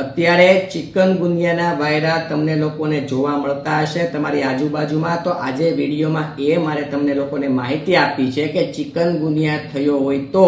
અત્યારે ચિકન ગુનિયાના વાયરા તમને લોકોને જોવા મળતા હશે. તમારી આજુબાજુમાં તો આજે વિડીયોમાં એ મારે તમને લોકોને માહિતી આપી છે કે ચિકન ગુનિયા થયો હોય તો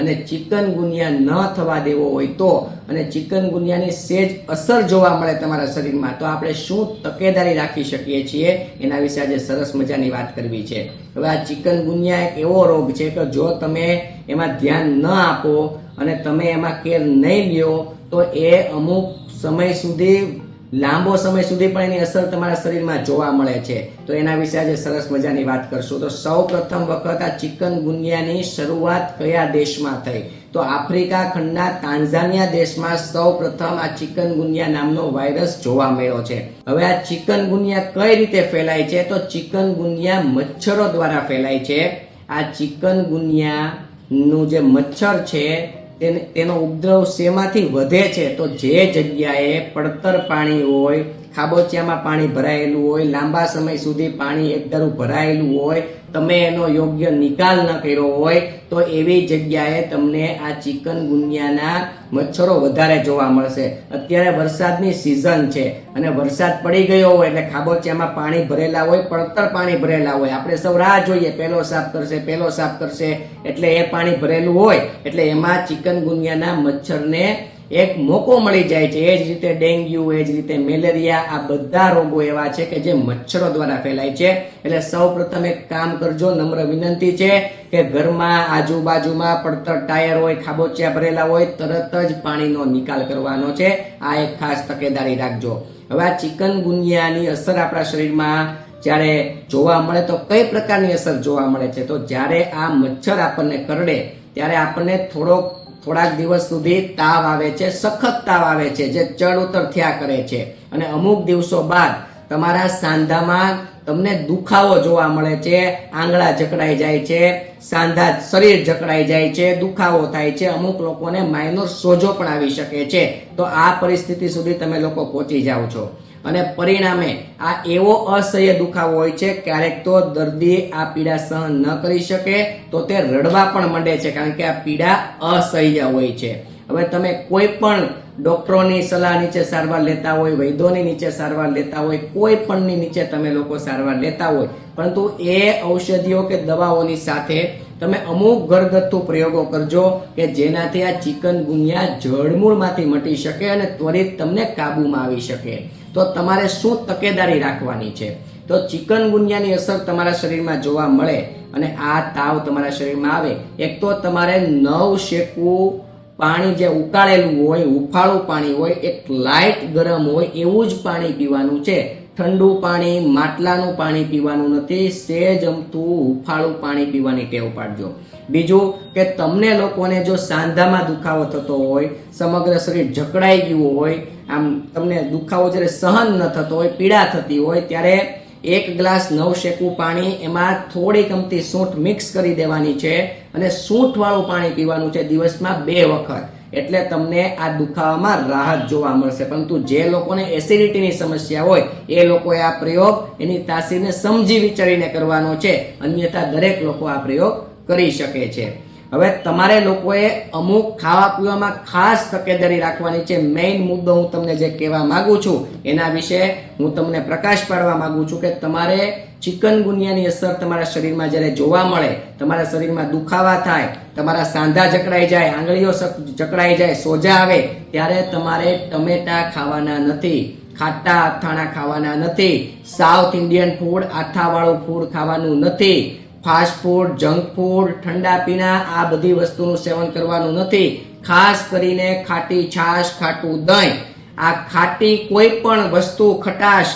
અને ચિકન ગુનિયા ન થવા દેવો હોય તો અને ચિકન ગુનિયાની સેજ અસર જોવા મળે તમારા શરીરમાં, તો આપણે શું તકેદારી રાખી શકીએ છીએ? એના વિશે આજે સરસ મજાની વાત કરવી છે. હવે આ ચિકન ગુનિયા એક એવો રોગ છે કે જો તમે એમાં ધ્યાન ન આપો અને તમે એમાં કેર નહીં લ્યો તો એ અમુક સમય સુધી, લાંબો સમય સુધી પણ એની અસર તમારા શરીરમાં જોવા મળે છે. તો એના વિશે આજે સરસ મજાની વાત કરશું. તો સૌ પ્રથમ વખત આ ચિકન ગુનિયાની શરૂઆત કયા દેશમાં થઈ? તો આફ્રિકા ખંડના તાંઝાનિયા દેશમાં સૌ પ્રથમ આ ચિકન ગુનિયા નામનો વાયરસ જોવા મળ્યો છે. હવે આ ચિકન ગુનિયા કઈ રીતે ફેલાય છે? તો ચિકન ગુનિયા મચ્છરો દ્વારા ફેલાય છે. આ ચિકન ગુનિયાનું જે મચ્છર છે તેને તેનો ઉપદ્રવ શેમાંથી વધે છે? તો જે જગ્યાએ પડતર પાણી હોય, ખાબોચિયામાં પાણી ભરાયેલું હોય, લાંબા સમય સુધી પાણી એકધારું ભરાયેલું હોય તમે એનો યોગ્ય નિકાલ ન કર્યો હોય, તો એવી જગ્યાએ તમને આ ચિકન ગુનિયાના મચ્છરો વધારે જોવા મળશે. અત્યારે વરસાદની સિઝન છે અને વરસાદ પડી ગયો હોય એટલે ખાબોચિયામાં પાણી ભરેલા હોય, પડતર પાણી ભરેલા હોય. આપણે સૌ રાહ જોઈએ પહેલો સાફ કરશે, પેલો સાફ કરશે, એટલે એ પાણી ભરેલું હોય, એટલે એમાં ચિકન ગુનિયાના મચ્છરને એક મોકો મળી જાય છે. એ જ રીતે ડેન્ગ્યુ, એ જ રીતે મેલેરિયા, આ બધા રોગો એવા છે કે જે મચ્છરો દ્વારા ફેલાય છે. એટલે સૌ એક કામ કરજો, નમ્ર વિનંતી છે કે ઘરમાં આજુબાજુમાં પડતર ટાયર હોય, ખાબોચિયા ભરેલા હોય, તરત જ પાણીનો નિકાલ કરવાનો છે. આ એક ખાસ તકેદારી રાખજો. હવે આ ચિકન ગુનિયાની અસર આપણા શરીરમાં જ્યારે જોવા મળે તો કઈ પ્રકારની અસર જોવા મળે છે? તો જ્યારે આ મચ્છર આપણને કરડે, ત્યારે આપણને થોડોક થોડાક દિવસ સુધી તાવ આવે છે, સખત તાવ આવે છે, જે ચડ ઉતર થયા કરે છે. અને અમુક દિવસો બાદ તમારા સાંધામાં તમને દુખાવો જોવા મળે છે, આંગળા જકડાઈ જાય છે, સાંધા શરીર જકડાઈ જાય છે, દુખાવો થાય છે, અમુક લોકોને માઇનોર સોજો પણ આવી શકે છે. તો આ પરિસ્થિતિ સુધી તમે લોકો પહોંચી જાઓ છો. અને પરિણામે આ એવો અસહ્ય દુખાવો હોય છે, ક્યારેક તો દર્દી આ પીડા સહન ન કરી શકે, તો તે રડવા પણ માંડે છે, કારણ કે આ પીડા અસહ્ય હોય છે. હવે તમે કોઈ પણ ડોક્ટરોની સલાહ નીચે સારવાર લેતા હોય, વૈદ્યોની નીચે સારવાર લેતા હોય, કોઈ પણની નીચે તમે લોકો સારવાર લેતા હોય, પરંતુ એ ઔષધિઓ કે દવાઓની સાથે તમે અમુક ઘરગથ્થુ પ્રયોગો કરજો કે જેનાથી આ ચિકન ગુનિયા જળમૂળમાંથી મટી શકે અને ત્વરિત તમને કાબૂમાં આવી શકે. તો તમારે શું તકેદારી રાખવાની છે? તો ચિકનગુનિયાની અસર તમારા શરીરમાં જોવા મળે અને આ તાવ તમારા શરીરમાં આવે. એક તો તમારે નવ શેકવું પાણી જે ઉકાળેલું હોય, ઉફાળું પાણી હોય, એક લાઇટ ગરમ હોય, એવું જ પાણી પીવાનું છે. ઠંડુ પાણી, માટલાનું પાણી પીવાનું નથી, સેજ અમતું હુફાળું પાણી પીવાની ટેવ પાડજો. બીજું કે તમને લોકોને જો સાંધામાં દુખાવો થતો હોય, સમગ્ર શરીર જકડાઈ ગયું હોય, આમ તમને દુખાવો જ્યારે સહન ન થતો હોય, પીડા થતી હોય, ત્યારે એક ગ્લાસ નવ શેકું પાણી એમાં થોડી કમતી સૂંઠ મિક્સ કરી દેવાની છે અને સૂંઠવાળું પાણી પીવાનું છે દિવસમાં બે વખત. એટલે તમને આ દુખાવામાં રાહત જોવા મળશે. પરંતુ જે લોકોને એસિડિટીની સમસ્યા હોય, એ લોકોએ આ પ્રયોગ એની તાસીરને સમજી વિચારીને કરવાનો છે. અન્યથા દરેક લોકો આ પ્રયોગ કરી શકે છે. હવે તમારે લોકોએ અમુક ખાવા પીવામાં ખાસ તકેદારી રાખવાની છે. મેઇન મુદ્દો હું તમને જે કહેવા માગું છું, એના વિશે હું તમને પ્રકાશ પાડવા માગું છું કે તમારે ચિકન ગુનિયાની અસર તમારા શરીરમાં જ્યારે જોવા મળે, તમારા શરીરમાં દુખાવા થાય, તમારા સાંધા જકડાઈ જાય, આંગળીઓ જકડાઈ જાય, સોજા આવે, ત્યારે તમારે ટમેટા ખાવાના નથી, ખાટા અથાણા ખાવાના નથી સાઉથ ઇન્ડિયન ફૂડ આથાવાળું ફૂડ ખાવાનું નથી ફાસ્ટ ફૂડ, જંક ફૂડ, ઠંડા પીણા, આ બધી વસ્તુનું સેવન કરવાનું નથી. ખાસ કરીને ખાટી છાશ, ખાટું દહીં. આ ખાટી કોઈ પણ વસ્તુ, ખટાશ,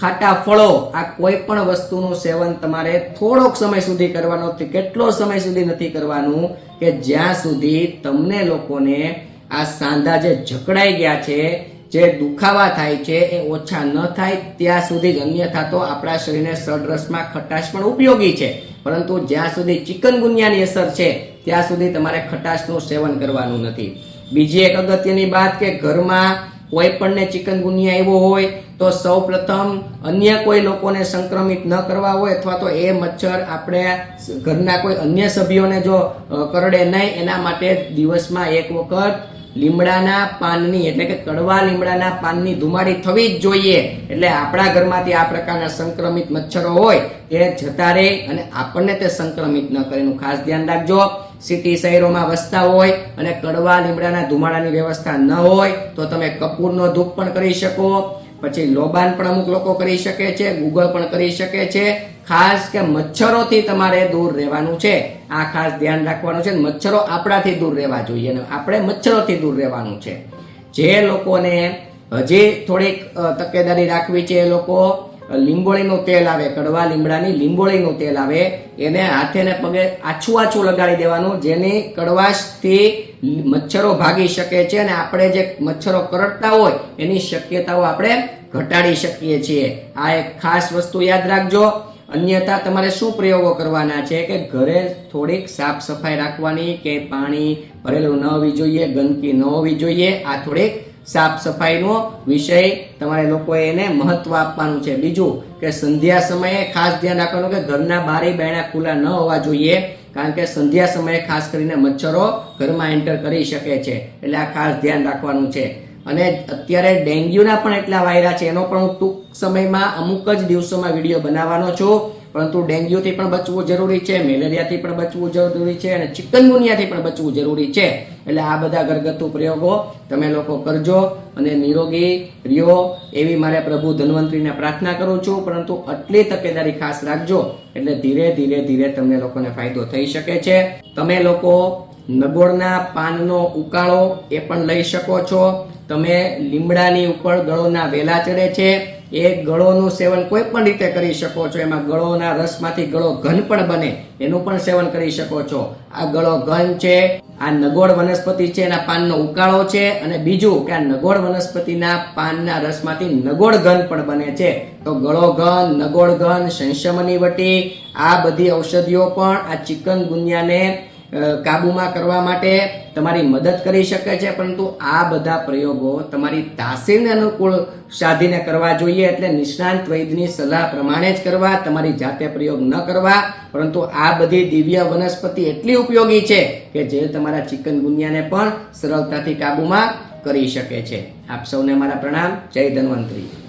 ખાટા ફળો, આ કોઈ પણ વસ્તુનું સેવન તમારે થોડોક સમય સુધી કરવાનો કેટલો સમય સુધી નથી કરવાનું કે જ્યાં સુધી તમને લોકોને આ સાંધા જે જકડાઈ ગયા છે, જે દુખાવા થાય છે, એ ઓછા ન થાય, ત્યાં સુધી જ અન્યથા તો આપણા શરીરને સડરસમાં ખટાશ પણ ઉપયોગી છે. પરંતુ જ્યાં સુધી ચિકનગુનિયાની અસર છે, ત્યાં સુધી તમારે ખટાશનું સેવન કરવાનું નથી. બીજી એક અગત્યની વાત કે ઘરમાં કોઈ પણને ચિકનગુનિયા આવ્યો હોય, તો સૌ અન્ય કોઈ લોકોને સંક્રમિત ન કરવા હોય, અથવા તો એ મચ્છર આપણે ઘરના કોઈ અન્ય સભ્યોને જો કરડે નહીં, એના માટે દિવસમાં એક વખત લીમડાના પાનની, એટલે કે કડવા લીમડાના પાનની ધુમાડી થવી જ જોઈએ. એટલે આપણા ઘરમાંથી આ પ્રકારના સંક્રમિત મચ્છરો હોય, તે જતા રહે અને આપણને તે સંક્રમિત ન કરે. ખાસ ધ્યાન રાખજો. સિટી શહેરોમાં વસતા હોય અને કડવા લીમડાના ધુમાડાની વ્યવસ્થા ન હોય, તો તમે કપૂરનો ધૂપ પણ કરી શકો. પછી લોબાન પણ અમુક લોકો કરી શકે છે, ગૂગલ પણ કરી શકે છે. ખાસ કે મચ્છરોથી તમારે દૂર રહેવાનું છે. આ ખાસ ધ્યાન રાખવાનું છે મચ્છરો આપણાથી દૂર રહેવા જોઈએ અને આપણે મચ્છરોથી દૂર રહેવાનું છે. જે લોકોને હજી થોડીક તકેદારી રાખવી છે એ લોકો લીંબોળીનું તેલ આવે, કડવા લીમડાની લીંબોળીનું તેલ આવે, એને હાથે ને પગે આછું આછું લગાડી દેવાનું, જેની કડવાશથી મચ્છરો ભાગી શકે છે અને આપણે જે મચ્છરો કરડતા હોય, એની શક્યતાઓ આપણે ઘટાડી શકીએ છીએ. આ એક ખાસ વસ્તુ યાદ રાખજો. અન્યથા તમારે શું પ્રયોગો કરવાના છે કે ઘરે થોડીક સાફ સફાઈ રાખવાની કે પાણી ભરેલું ન હોવી જોઈએ, ગંદકી ન હોવી જોઈએ? આ થોડીક સાફ સફાઈનો વિષય તમારે લોકોએ એને મહત્વ આપવાનું છે. બીજું કે સંધ્યા સમયે ખાસ ધ્યાન રાખવાનું કે ઘરના બારી બેણા ખુલ્લા ન હોવા જોઈએ, કારણ કે સંધ્યા સમયે ખાસ કરીને મચ્છરો ઘરમાં એન્ટર કરી શકે છે. એટલે આ ખાસ ધ્યાન રાખવાનું છે. અને અત્યારે ડેન્ગ્યુના પણ એટલા વાયરા છે. એનો પણ હું ટૂંક સમયમાં અમુક જ દિવસોમાં વીડિયો બનાવવાનો છું. પરંતુ ડેન્ગ્યુથી પણ બચવું જરૂરી છે, મેલેરિયાથી પણ બચવું જરૂરી છે અને ચિકનગુનિયાથી પણ બચવું જરૂરી છે. એટલે આ બધા ઘરગથ્થુ પ્રયોગો તમે લોકો કરજો અને નિરોગી રહ્યો એવી મારે પ્રભુ ધન્વંતરીને પ્રાર્થના કરું છું. પરંતુ આટલી તકેદારી ખાસ રાખજો. એટલે ધીરે ધીરે ધીરે તમને લોકોને ફાયદો થઈ શકે છે. તમે લોકો નગોળના પાનનો ઉકાળો એ પણ લઈ શકો છો. તમે લીમડાની ઉપર ગળોના વેલા ચડે છે, એ ગળોનું સેવન કોઈ પણ રીતે કરી શકો છો. એમાં ગળોના રસમાંથી ગળો ઘન પણ બને, એનું પણ સેવન કરી શકો છો. આ ગળો ઘન છે, આ નગોળ વનસ્પતિ છે, એના પાનનો ઉકાળો છે, અને બીજું કે આ નગોળ વનસ્પતિના પાનના રસમાંથી નગોળ ઘન પણ બને છે. તો ગળો ઘન, નગોળ ઘન, સંશમની વટી, આ બધી ઔષધિઓ પણ આ ચિકન ગુનિયાને કાબૂમાં કરવા માટે તમારી મદદ કરી શકે છે, પરંતુ આ બધા પ્રયોગો તમારી તાસીરને અનુકૂળ સાધીને કરવા જોઈએ, એટલે નિષ્ણાંત વૈદ્યની સલાહ પ્રમાણે જ કરવા, તમારી જાતે પ્રયોગ ન કરવા, પરંતુ આ બધી દિવ્ય વનસ્પતિ એટલી ઉપયોગી છે કે જે તમારા ચિકન ગુનિયાને પણ સરળતાથી કાબૂમાં કરી શકે છે. આપ સૌને મારા પ્રણામ. જય ધન્વંતરી.